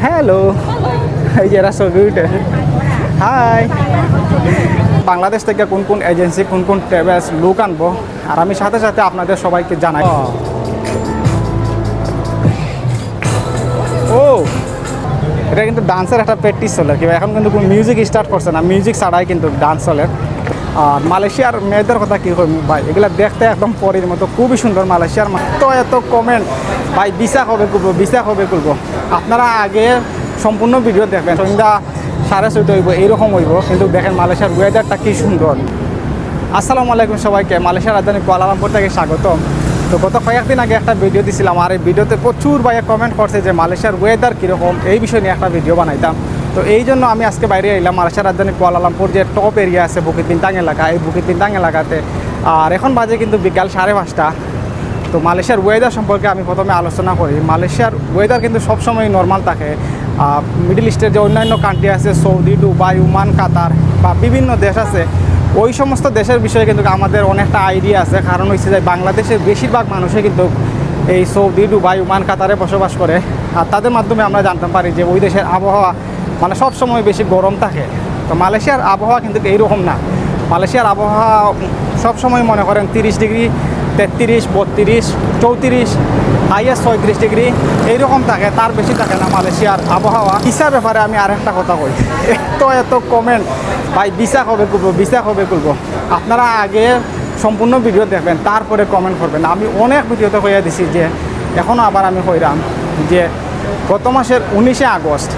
Hello. এই যে এরা ছবি উঠে। হাই বাংলাদেশ থেকে কোন কোন এজেন্সি কোন কোন ট্রাভেলস লোক আনব? আর আমি সাথে সাথে আপনাদের সবাইকে জানাই। ও। এটা কিন্তু ডান্সের একটা প্র্যাকটিস চলে। কি এখন কিন্তু কোনো মিউজিক স্টার্ট করছে না। মিউজিক ছাড়াই কিন্তু ডান্স চলে। আর মালয়েশিয়ার মেয়েদের কথা কী কই ভাই, এগুলো দেখতে একদম পরের মতো, খুবই সুন্দর মালয়েশিয়ার মা- এত কমেন্ট ভাই বিশা হবে করব বিশা হবে করব আপনারা আগে সম্পূর্ণ ভিডিও দেখবেন, সন্ধ্যা সাড়ে ছয়টা হইব, এইরকম হইব, কিন্তু দেখেন মালয়েশিয়ার ওয়েদারটা কী সুন্দর। আসসালামু আলাইকুম সবাইকে, মালয়েশিয়ার রাজধানী কুয়ালালামপুর থেকে স্বাগতম। তো গত কয়েকদিন আগে একটা ভিডিও দিছিলাম, আর এই ভিডিওতে প্রচুর ভাইয়া কমেন্ট করছে যে মালয়েশিয়ার ওয়েদার কীরকম, এই বিষয় নিয়ে একটা ভিডিও বানাইতাম। তো এই জন্য আমি আজকে বাইরে এলাম মালয়েশিয়ার রাজধানী কুয়ালালামপুর যে টপ এরিয়া আছে বুকিত বিন্তাং এলাকা এই বুকিত বিন্তাং এলাকাতে আর এখন বাজে কিন্তু বিকাল সাড়ে পাঁচটা। তো মালয়েশিয়ার ওয়েদার সম্পর্কে আমি প্রথমে আলোচনা করি। মালয়েশিয়ার ওয়েদার কিন্তু সবসময় নর্মাল থাকে। মিডল ইস্টের যে অন্যান্য কান্ট্রি আছে সৌদি দুবাই ওমান কাতার বা বিভিন্ন দেশ আছে, ওই সমস্ত দেশের বিষয়ে কিন্তু আমাদের অনেকটা আইডিয়া আছে। কারণ হচ্ছে যে বাংলাদেশের বেশিরভাগ মানুষই কিন্তু এই সৌদি দুবাই ওমান কাতারে বসবাস করে। আর তাদের মাধ্যমে আমরা জানতে পারি যে ওই দেশের আবহাওয়া মানে সব সময় বেশি গরম থাকে। তো মালয়েশিয়ার আবহাওয়া কিন্তু এইরকম না। মালয়েশিয়ার আবহাওয়া সবসময় মনে করেন তিরিশ ডিগ্রি, তেত্রিশ, বত্রিশ, চৌত্রিশ, হাইয়েস্ট ছয়ত্রিশ ডিগ্রি, এইরকম থাকে, তার বেশি থাকে না মালয়েশিয়ার আবহাওয়া। ভিসার ব্যাপারে আমি আরেকটা কথা কই, এত এত কমেন্ট ভাই, ভিসা কবে করব, ভিসা কবে করব? আপনারা আগে সম্পূর্ণ ভিডিও দেখবেন, তারপরে কমেন্ট করবেন। আমি অনেক ভিডিওতে কইয়া দিছি যে এখনও আবার আমি কইরাম যে, গত মাসের উনিশে আগস্ট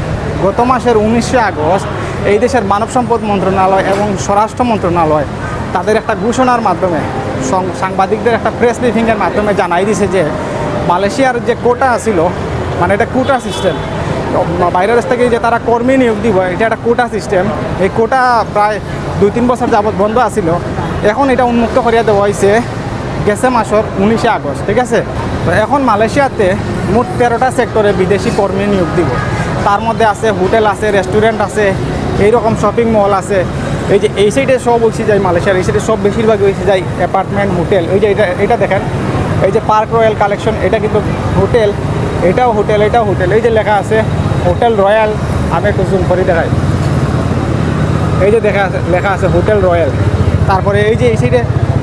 গত মাসের উনিশে আগস্ট এই দেশের মানব সম্পদ মন্ত্রণালয় এবং স্বরাষ্ট্র মন্ত্রণালয় তাদের একটা ঘোষণার মাধ্যমে সাংবাদিকদের একটা প্রেস ব্রিফিংয়ের মাধ্যমে জানাই দিছে যে মালয়েশিয়ার যে কোটা ছিল মানে এটা কোটা সিস্টেম বাইরের দেশ থেকে যে তারা কর্মী নিয়োগ দিব, এটা একটা কোটা সিস্টেম এই কোটা প্রায় দুই তিন বছর যাবৎ বন্ধ আছিল। এখন এটা উন্মুক্ত করিয়া দেওয়া হয়েছে গেছে মাসের উনিশে আগস্ট, ঠিক আছে? তো এখন মালয়েশিয়াতে মোট তেরোটা সেক্টরে বিদেশি কর্মী নিয়োগ দিব। তার মধ্যে আছে, হোটেল আছে রেস্টুরেন্ট আছে, এইরকম শপিং মল আছে। এই যে এই সাইডে সব হয়েছে যায় মালয়েশিয়ার, এই সাইডে সব বেশিরভাগ হয়েছে যায় অ্যাপার্টমেন্ট হোটেল এই যে এটা এটা দেখেন, এই যে পার্ক রয়্যাল কালেকশন এটা কিন্তু হোটেল এটাও হোটেল এটাও হোটেল এই যে লেখা আছে হোটেল রয়্যাল আমি একটু জুম করে, দেখাই। এই যে দেখা আছে, লেখা আছে হোটেল রয়্যাল তারপরে এই যে এই সাইডে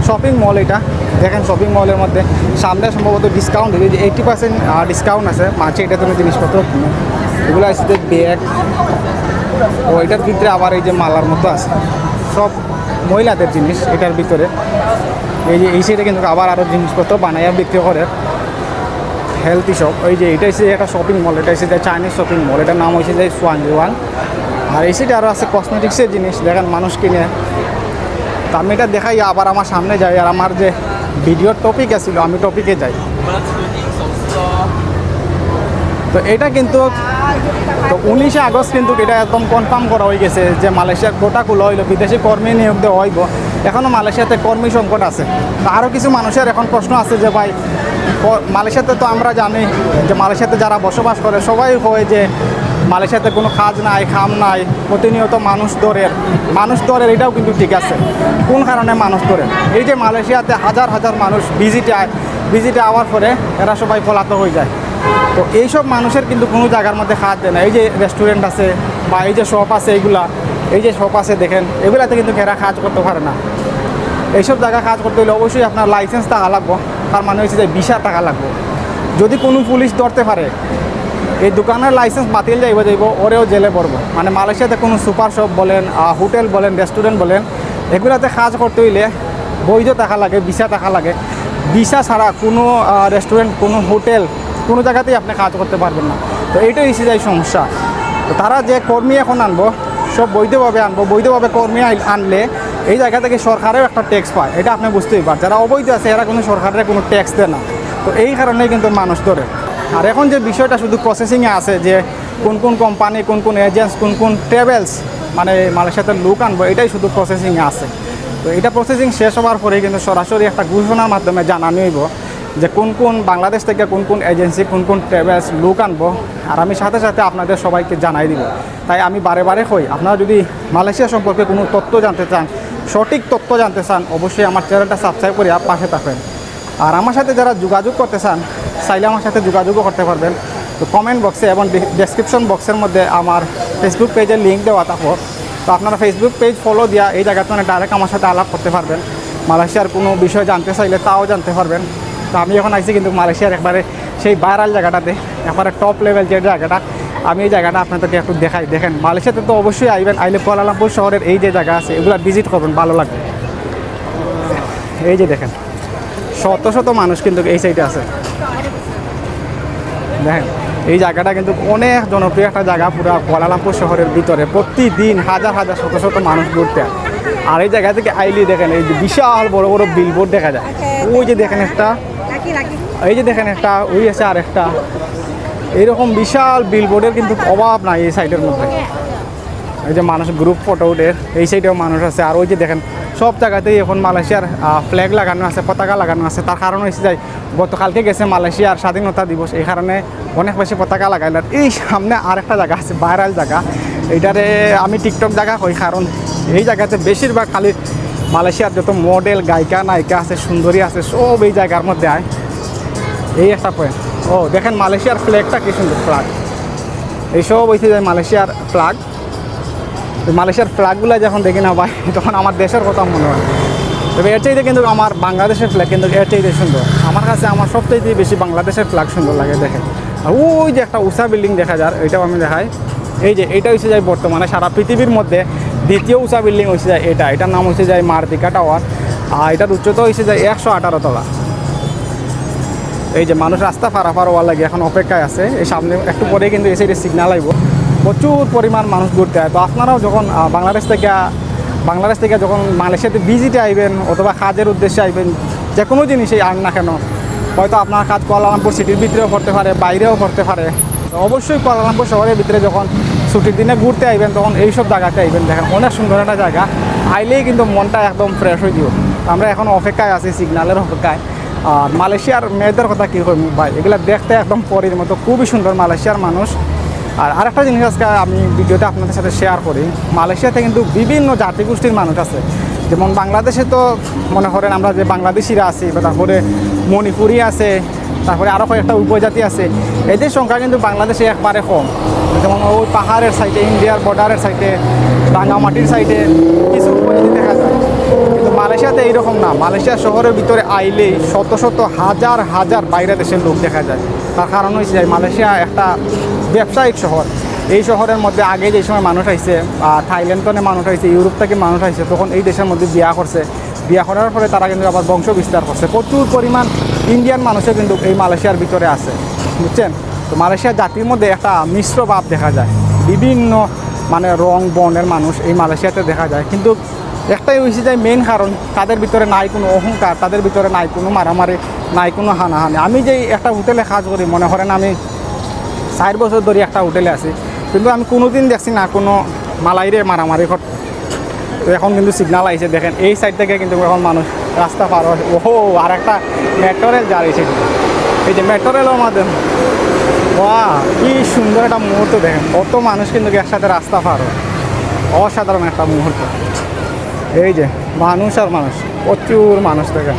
শপিং মল এটা, দেখেন শপিং মলের মধ্যে, সামনে সম্ভবত ডিসকাউন্ট এইটি পার্সেন্ট ডিসকাউন্ট আছে। মাঝে এটা তুমি জিনিসপত্র কিনো। এগুলো আছে যে ব্যাগ ও এটার ভিতরে আবার এই যে মালার মতো আছে। সব মহিলাদের জিনিস এটার ভিতরে। এই যে এই সাইডে কিন্তু আবার আরও জিনিসপত্র বানাইয়া বিক্রি করে। হেলথি শপ এই যে এটা হচ্ছে একটা শপিং মল এটা হচ্ছে চাইনিজ শপিং মল এটার নাম হচ্ছে যে সোয়ান জোয়ান আর এই সাইডে আরও আছে কসমেটিক্সের জিনিস, দেখেন মানুষ কিনে। তো আমি এটা দেখাই, আবার আমার সামনে যাই। আর আমার যে ভিডিওর টপিক আছিল, আমি টপিকে যাই। তো এটা কিন্তু তো উনিশে আগস্ট কিন্তু এটা একদম কনফার্ম করা হয়ে গেছে যে মালয়েশিয়ার কোটা খোলা, হইল বিদেশি কর্মী নিয়োগ দেওয়া হইব। এখনও মালয়েশিয়াতে কর্মী সংকট আছে। আরও কিছু মানুষের এখন প্রশ্ন আছে যে ভাই মালয়েশিয়াতে তো আমরা জানি যে মালয়েশিয়াতে যারা বসবাস করে, সবাই হয় যে মালয়েশিয়াতে কোনো কাজ নাই, খাম নাই, প্রতিনিয়ত মানুষ দরের মানুষ দরের এটাও কিন্তু ঠিক আছে। কোন কারণে মানুষ দরের এই যে মালয়েশিয়াতে হাজার হাজার মানুষ ভিজিটে আয় ভিজিটে আওয়ার পরে এরা সবাই পলাতক হয়ে যায়। তো এইসব মানুষের কিন্তু কোনো জায়গার মধ্যে খাত দেয় না। এই যে রেস্টুরেন্ট আছে বা এই যে শপ আছে এইগুলা, এই যে শপ আছে দেখেন, এগুলাতে কিন্তু এরা কাজ করতে পারে না। এইসব জায়গা কাজ করতে হলে অবশ্যই আপনার লাইসেন্স টাকা লাগবো। তার মানে হচ্ছে যে বিশা টাকা লাগবে। যদি কোনো পুলিশ ধরতে পারে, এই দোকানের লাইসেন্স বাতিল যাইব যাইব, ওরেও জেলে পড়ব। মানে মালয়েশিয়াতে কোনো সুপার শপ বলেন হোটেল বলেন রেস্টুরেন্ট বলেন, এগুলাতে কাজ করতে হইলে বৈধ টাকা লাগে ভিসা টাকা লাগে। ভিসা ছাড়া কোনো রেস্টুরেন্ট কোনো হোটেল কোনো জায়গাতেই আপনি কাজ করতে পারবেন না। তো এইটাই যাই সমস্যা। তো তারা যে কর্মী এখন আনব, সব বৈধভাবে আনব, বৈধভাবে কর্মী আনলে এই জায়গা থেকে সরকারেও একটা ট্যাক্স পায়। এটা আপনি বুঝতেই পার যারা অবৈধ আছে, এরা কোনো সরকারের কোনো ট্যাক্স দেয় না। তো এই কারণেই কিন্তু মানুষ ধরে। আর এখন যে বিষয়টা শুধু প্রসেসিংয়ে আছে যে কোন কোন কোম্পানি কোন কোন এজেন্টস কোন কোন ট্রাভেলস মানে মালয়েশিয়াতে লোক আনব, এটাই শুধু প্রসেসিংয়ে আছে। তো এটা প্রসেসিং শেষ হওয়ার পরে কিন্তু সরাসরি একটা ঘোষণার মাধ্যমে জানানো হইব যে কোন কোন বাংলাদেশ থেকে কোন কোন এজেন্সি, কোন কোন ট্রাভেলস লোক আনব, আর আমি সাথে সাথে আপনাদের সবাইকে জানাই দিব। তাই আমি বারে বারে কই, আপনারা যদি মালয়েশিয়া সম্পর্কে কোনো তথ্য জানতে চান, সঠিক তথ্য জানতে চান, অবশ্যই আমার চ্যানেলটা সাবস্ক্রাইব করে পাশে থাকবেন। আর আমার সাথে যারা যোগাযোগ করতে চান, চাইলে আমার সাথে যোগাযোগও করতে পারবেন। তো কমেন্ট বক্সে এবং ডেসক্রিপশন বক্সের মধ্যে আমার ফেসবুক পেজের লিঙ্ক দেওয়া থাকো তো আপনারা ফেসবুক পেজ ফলো দিয়া এই জায়গাতে মানে ডাইরেক্ট আমার সাথে আলাপ করতে পারবেন। মালয়েশিয়ার কোনো বিষয় জানতে চাইলে তাও জানতে পারবেন। তো আমি এখন আইছি কিন্তু মালয়েশিয়ার একবারে সেই ভাইরাল জায়গাটাতে, একবারে টপ লেভেল যে জায়গাটা, আমি এই জায়গাটা আপনাদেরকে একটু দেখাই দেখেন, মালয়েশিয়াতে তো অবশ্যই আইবেন, আইলে কুয়ালালামপুর শহরের এই যে জায়গা আছে, এগুলো ভিজিট করবেন, ভালো লাগবে এই যে দেখেন, শত শত মানুষ কিন্তু এই সাইডে আছে দেখেন, এই জায়গাটা কিন্তু অনেক জনপ্রিয় একটা জায়গা, পুরো কুয়ালালামপুর শহরের ভিতরে প্রতিদিন হাজার হাজার শত শত মানুষ ঘুরতে। আর এই জায়গা থেকে আইলি দেখেন, এই বিশাল বড় বড় বিলবোর্ড দেখা যায় ওই যে দেখেন একটা. এই যে দেখেন একটা ওই আছে আর একটা। এইরকম বিশাল বিলবোর্ডের কিন্তু অভাব নাই এই সাইডের মধ্যে। এই যে মানুষ গ্রুপ ফটো উঠে, এই সাইডেও মানুষ আছে। আর ওই যে দেখেন, সব জায়গাতেই এখন মালয়েশিয়ার ফ্ল্যাগ লাগানো আছে, পতাকা লাগানো আছে। তার কারণ হচ্ছে যে গতকালকে গেছে মালয়েশিয়ার স্বাধীনতা দিবস। এই কারণে অনেক বেশি পতাকা লাগাইল। আর এই সামনে আরেকটা জায়গা আছে ভাইরাল জায়গা। এইটারে আমি টিকটক জায়গা কই? কারণ এই জায়গাতে বেশিরভাগ খালি মালয়েশিয়ার যত মডেল গায়িকা, নায়িকা আছে, সুন্দরী আছে, সব এই জায়গার মধ্যে আয়। এই একটা পয়েন্ট ও, দেখেন মালয়েশিয়ার ফ্ল্যাগটা কি সুন্দর ফ্ল্যাগ এইসব হয়েছে যে মালয়েশিয়ার ফ্ল্যাগ মালয়েশিয়ার ফ্ল্যাগগুলো যখন দেখি না ভাই, তখন আমার দেশের কথা মনে হয়। তবে এর চাইতে কিন্তু আমার বাংলাদেশের ফ্ল্যাগ কিন্তু এর চাইতে সুন্দর। আমার কাছে আমার সবচাইতে বেশি বাংলাদেশের ফ্ল্যাগ সুন্দর লাগে, দেখেন। আর ওই যে একটা উষা বিল্ডিং দেখা যায় এটাও আমি দেখাই। এই যে, এটা হচ্ছে যায় বর্তমানে সারা পৃথিবীর মধ্যে দ্বিতীয় উষা বিল্ডিং হচ্ছে যায় এটা। এটার নাম হচ্ছে যায় মারদিকা টাওয়ার আর এটার উচ্চতা হচ্ছে যায় একশো আঠারো তলা। এই যে মানুষ রাস্তা পারাপার হওয়ার লাগে, এখন অপেক্ষায় আছে। এই সামনে একটু পরে কিন্তু এই সাইডে সিগনাল আইব। প্রচুর পরিমাণ মানুষ ঘুরতে হয়। তো আপনারাও যখন বাংলাদেশ থেকে বাংলাদেশ থেকে যখন মালয়েশিয়াতে ভিজিটে আইবেন অথবা কাজের উদ্দেশ্যে আইবেন, যে কোনো জিনিসই আন না কেন। হয়তো আপনার কাজ কুয়ালালামপুর সিটির ভিতরেও করতে পারে, বাইরেও করতে পারে। অবশ্যই কুয়ালালামপুর শহরের ভিতরে যখন ছুটির দিনে ঘুরতে আইবেন, তখন এইসব জায়গাতে আইবেন। দেখেন, অনেক সুন্দর একটা জায়গা। আইলেই কিন্তু মনটা একদম ফ্রেশ হয়ে দিব আমরা এখন অপেক্ষায় আছি সিগনালের অপেক্ষায়। আর মালয়েশিয়ার মেয়েদের কথা কী কই ভাই? এগুলো দেখতে একদম পরীর মতো, খুবই সুন্দর মালয়েশিয়ার মানুষ। আর আরেকটা জিনিস আজকে আমি ভিডিওতে আপনাদের সাথে শেয়ার করি। মালয়েশিয়াতে কিন্তু বিভিন্ন জাতিগোষ্ঠীর মানুষ আছে। যেমন বাংলাদেশে তো মনে করেন আমরা যে বাংলাদেশিরা আছি, বা তারপরে মণিপুরি আছে, তারপরে আরও কয়েকটা উপজাতি আছে। এদের সংখ্যা কিন্তু বাংলাদেশে একবারে কম। যেমন ওই পাহাড়ের সাইডে, ইন্ডিয়ার বর্ডারের সাইডে রাঙামাটির সাইডে কিছু উপজাতি দেখা যায়। কিন্তু মালয়েশিয়াতে এইরকম না। মালয়েশিয়া শহরের ভিতরে আইলেই শত শত হাজার হাজার বাইরে দেশের লোক দেখা যায়। তার কারণ হয়েছে যে মালয়েশিয়া একটা ব্যবসায়িক শহর। এই শহরের মধ্যে আগে যে সময় মানুষ আহ, থাইল্যান্ড মানুষ আইছে ইউরোপ থেকে মানুষ আইছে তখন এই দেশের মধ্যে বিয়া করছে। বিয়া করার ফলে তারা কিন্তু আবার বংশ বিস্তার করছে। প্রচুর পরিমাণ ইন্ডিয়ান মানুষও কিন্তু এই মালয়েশিয়ার ভিতরে আছে। বুঝছেন? তো মালয়েশিয়ার জাতির মধ্যে একটা মিশ্র ভাব দেখা যায়। বিভিন্ন মানে রং বর্ণের মানুষ এই মালয়েশিয়াতে দেখা যায়। কিন্তু একটাই হয়েছে যে মেন কারণ তাদের ভিতরে নাই কোনো অহংকার, তাদের ভিতরে নাই কোনো মারামারি, নাই কোনো হানাহানি। আমি যে একটা হোটেলে কাজ করি, মনে করেন আমি চার বছর ধরে একটা হোটেলে আছি, কিন্তু আমি কোনোদিন দেখছি না কোনো মালাইরে মারামারি ঘট তো এখন কিন্তু সিগনাল আইছে, দেখেন এই সাইড থেকে কিন্তু এখন মানুষ রাস্তা পার হয় ওহো, আর একটা মেট্রো রেল যা রয়েছে এই যে মেট্রো রেলের মাধ্যমে ওয়া কি সুন্দর একটা মুহূর্ত দেখেন। কত মানুষ কিন্তু একসাথে রাস্তা পার হয়। অসাধারণ একটা মুহূর্ত। এই যে, মানুষ আর মানুষ, প্রচুর মানুষ দেখেন।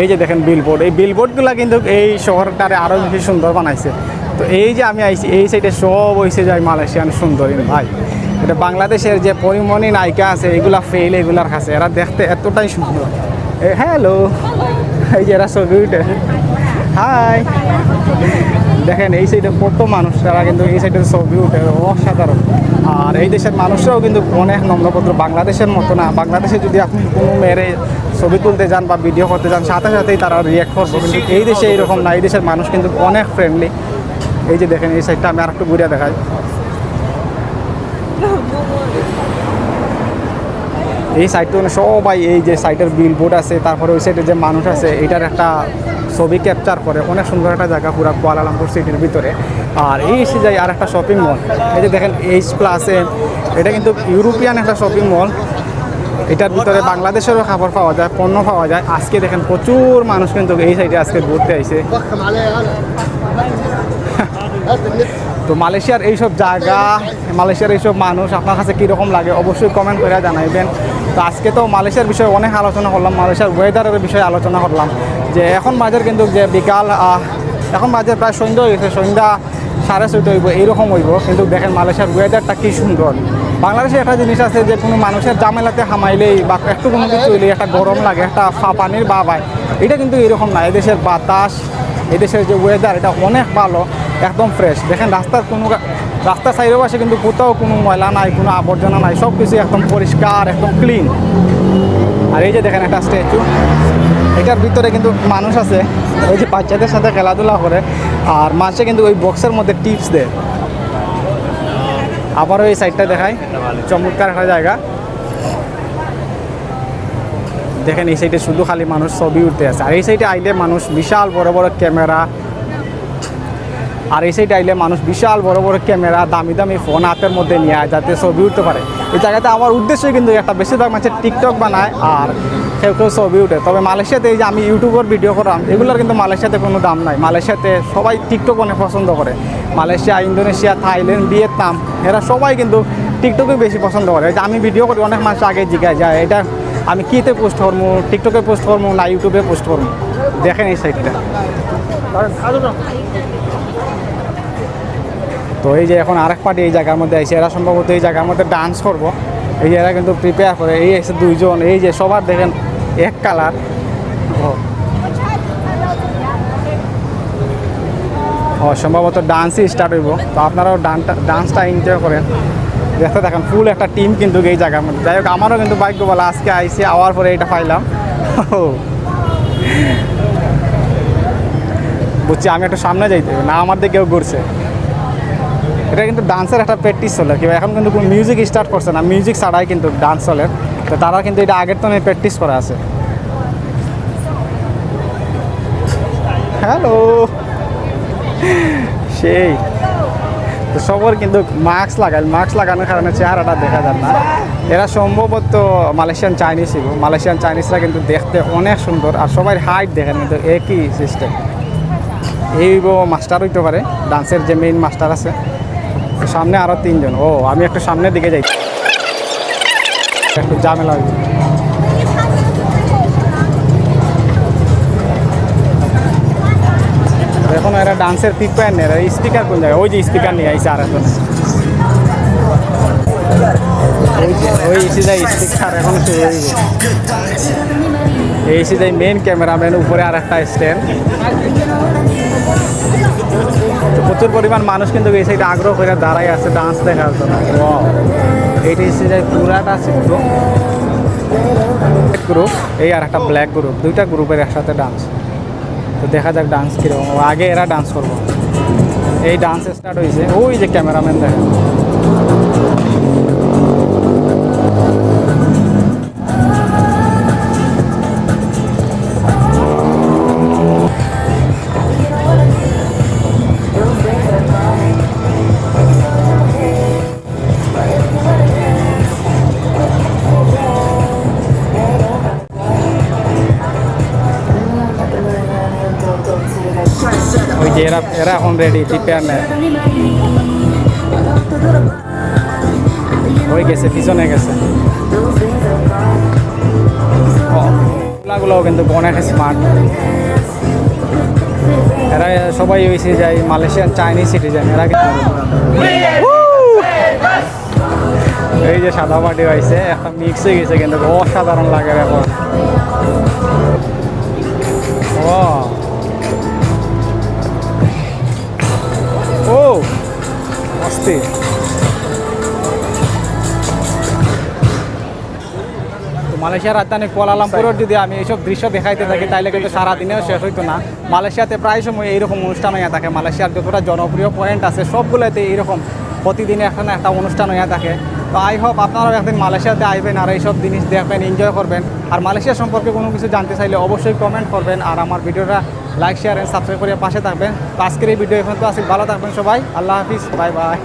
এই যে দেখেন বিলবোর্ড এই বিলবোর্ডগুলো কিন্তু এই শহরটারে আরও বেশি সুন্দর বানাইছে। তো এই যে আমি আইছি, এই সাইডে সব হয়েছে যায় মালয়েশিয়ান সুন্দরী ভাই। এটা বাংলাদেশের যে পরিমণি নায়িকা আছে, এগুলা ফেল এগুলার কাছে, এরা দেখতে এতটাই সুন্দর। হ্যালো এই যে এরা ছবি উঠে। হাই দেখেন এই সাইডে কত মানুষ তারা কিন্তু এই সাইডে ছবি উঠে, অসাধারণ। আর এই দেশের মানুষরাও কিন্তু অনেক নম্রভদ্র বাংলাদেশের মতো না। বাংলাদেশে যদি আপনি কোনো মেরে ছবি তুলতে যান বা ভিডিও করতে যান, সাথে সাথেই তারা রিয়াক্ট করবে। কিন্তু এই দেশে এইরকম না। এই দেশের মানুষ কিন্তু অনেক ফ্রেন্ডলি এই যে দেখেন, এই সাইডটা আমি আর একটু ঘুরে দেখাই। এই সাইডটা মানে সবাই এই যে সাইডের বিলবোর্ড আছে, তারপরে ওই সাইডে যে মানুষ আছে, এটার একটা ছবি ক্যাপচার করে, অনেক সুন্দর একটা জায়গা পুরো কুয়ালালামপুর সিটির ভিতরে। আর এই এসে যায় আর একটা শপিং মল এই যে দেখেন এইচ প্লাসে এটা কিন্তু ইউরোপিয়ান একটা শপিং মল এটার ভিতরে বাংলাদেশেরও খাবার পাওয়া যায়, পণ্য পাওয়া যায়। আজকে দেখেন প্রচুর মানুষ কিন্তু এই সাইডে আজকে ঘুরতে আইছে। তো মালয়েশিয়ার এইসব জায়গা, মালয়েশিয়ার এইসব মানুষ, আপনার কাছে কীরকম লাগে অবশ্যই কমেন্ট করে জানাইবেন। তো আজকে তো মালয়েশিয়ার বিষয়ে অনেক আলোচনা করলাম, মালয়েশিয়ার ওয়েদারের বিষয়ে আলোচনা করলাম। যে এখন বাজার কিন্তু যে বিকাল এখন বাজে প্রায় সন্ধ্যা হয়ে গেছে, সন্ধ্যা সাড়ে ছয়টা হইব, এইরকম হইব। কিন্তু দেখেন মালয়েশিয়ার ওয়েদারটা কি সুন্দর। বাংলাদেশে একটা জিনিস আছে যে কোনো মানুষের জামেলাতে হামাইলেই বা একটু কোনো কিছু হইলেই একটা গরম লাগে, একটা পানির বা পায় এটা কিন্তু এরকম না, এদেশের বাতাস, এদেশের যে ওয়েদার এটা অনেক ভালো, একদম ফ্রেশ দেখেন রাস্তার কোনো রাস্তার সাইডের পাশে কিন্তু কোথাও কোনো ময়লা নাই, কোনো আবর্জনা নাই সব কিছু একদম পরিষ্কার, একদম ক্লিন আর এই যে দেখেন একটা স্ট্যাচু এটার ভিতরে কিন্তু মানুষ আছে ওই যে বাচ্চাদের সাথে খেলাধুলা করে, আর মানুষে কিন্তু ওই বক্সের মধ্যে টিপস দেয়। আবারও এই সাইডটা দেখায় চমৎকার একটা জায়গা। দেখেন এই সাইডে শুধু খালি মানুষ ছবি উঠতে আছে, আর এই সাইডে আইলে মানুষ বিশাল বড় বড় ক্যামেরা আর এই সাইডে আইলে মানুষ বিশাল বড় বড় ক্যামেরা, দামি দামি ফোন হাতের মধ্যে নিয়ে আয় যাতে ছবি উঠতে পারে। এই জায়গাতে আমার উদ্দেশ্য কিন্তু একটা, বেশিরভাগ মানুষের টিকটক বানায় আর কেউ কেউ ছবি উঠে। তবে মালয়েশিয়াতে এই যে আমি ইউটিউবের ভিডিও করাম এগুলোর কিন্তু মালয়েশিয়াতে কোনো দাম নাই। মালয়েশিয়াতে সবাই টিকটক অনেক পছন্দ করে। মালয়েশিয়া, ইন্দোনেশিয়া, থাইল্যান্ড, ভিয়েতনাম, এরা সবাই কিন্তু টিকটকে বেশি পছন্দ করে। যে আমি ভিডিও করি, অনেক মাস আগে জিজ্ঞাসা যায়, এটা আমি কিতে পোস্ট করব টিকটকে পোস্ট করব না ইউটিউবে পোস্ট করব দেখেন এই সাইডটা তো এই যে এখন আরেক পার্টি এই জায়গার মধ্যে আইসে এরা সম্ভবত এই জায়গার মধ্যে ডান্স করব। এই যে এরা কিন্তু প্রিপেয়ার করে, এই এসে দুইজন, এই যে সবার দেখেন এক কালার ও, সম্ভবত ডান্সই স্টার্ট হইব। তো আপনারাও ডান্সটা এনজয় করেন। দেখতে দেখেন ফুল একটা টিম কিন্তু এই জায়গার মধ্যে। যাই হোক, আমারও কিন্তু ভাগ্য বলা আজকে আইসে, আওয়ার পরে এটা পাইলাম। বুঝছি আমি একটু সামনে যাইতে হবে, না আমার দিকে কেউ ঘুরছে। এটা কিন্তু ডান্সের একটা প্র্যাকটিস চলে কি এখন কিন্তু কোনো মিউজিক স্টার্ট করছে না মিউজিক ছাড়াই কিন্তু ডান্স চলে। তো তারা কিন্তু এটা আগের তো প্র্যাকটিস করা আছে। হ্যালো সেই। তো সবার কিন্তু মাস্ক লাগাই মাস্ক লাগানোর কারণে চেহারাটা দেখা যায় না। এরা সম্ভবত মালয়েশিয়ান চাইনিজ মালয়েশিয়ান চাইনিজরা কিন্তু দেখতে অনেক সুন্দর আর সবাই হাইট দেখেন কিন্তু একই সিস্টেম এই মাস্টার হইতে পারে, ডান্সের যে মেইন মাস্টার আছে। সামনে আরও তিনজন। ও, আমি একটু সামনের দিকে যাই। একটু ঝামেলা হইবে। এখন এরা ডান্সের পিক পায় না, এরা স্পিকার কোন জায়গায়? ওই যে স্পিকার নিয়ে আইসে আর এখন ওই যে, ওই স্পিকার এখন শুরু এসে যায় মেন ক্যামেরাম্যান উপরে আর একটা স্ট্যান্ড প্রচুর পরিমাণ মানুষ কিন্তু এই সাইডে আগ্রহ করে দাঁড়াই আছে ডান্স দেখার জন্য! এইটা এসে যায় পুরাটা চিত্র গ্রুপ এই আর একটা ব্ল্যাক গ্রুপ দুইটা গ্রুপের একসাথে ডান্স তো দেখা যাক ডান্স কীরকম আগে এরা ডান্স করব। এই ডান্স স্টার্ট হয়েছে ওই যে ক্যামেরাম্যান দেখেন। এরা এখন রেডি প্রিপেয়ার নেয় হয়ে গেছে পিছনে গেছে ওগুলাগুলোও কিন্তু অনেক স্মার্ট এরা সবাই হয়েছে যাই মালয়েশিয়ান চাইনিজ সিটিজেন এরা এই যে সাদা পাটি হয়েছে একটা মিক্স হয়ে গেছে কিন্তু অসাধারণ লাগে এখন ও অস্থির তো মালয়েশিয়ার রাজধানী কোয়ালালামপুরের যদি আমি এইসব দৃশ্য দেখাইতে থাকি তাহলে কিন্তু সারাদিনেও শেষ হইতো না। মালয়েশিয়াতে প্রায় সময় এইরকম অনুষ্ঠান হয়ে থাকে। মালয়েশিয়ার যতটা জনপ্রিয় পয়েন্ট আছে, সবগুলোতে এইরকম প্রতিদিনে একটা না একটা অনুষ্ঠান হয়ে থাকে। তো আই হোপ আপনারাও একদিন মালয়েশিয়াতে আসবেন আর এইসব জিনিস দেখবেন এনজয় করবেন। আর মালয়েশিয়া সম্পর্কে কোনো কিছু জানতে চাইলে অবশ্যই কমেন্ট করবেন আর আমার ভিডিওটা লাইক শেয়ার অ্যান্ড সাবস্ক্রাইব করে পাশে থাকবেন। আজকের এই ভিডিও এখন তো আসি ভালো থাকবেন সবাই। আল্লাহ হাফিজ। Bye bye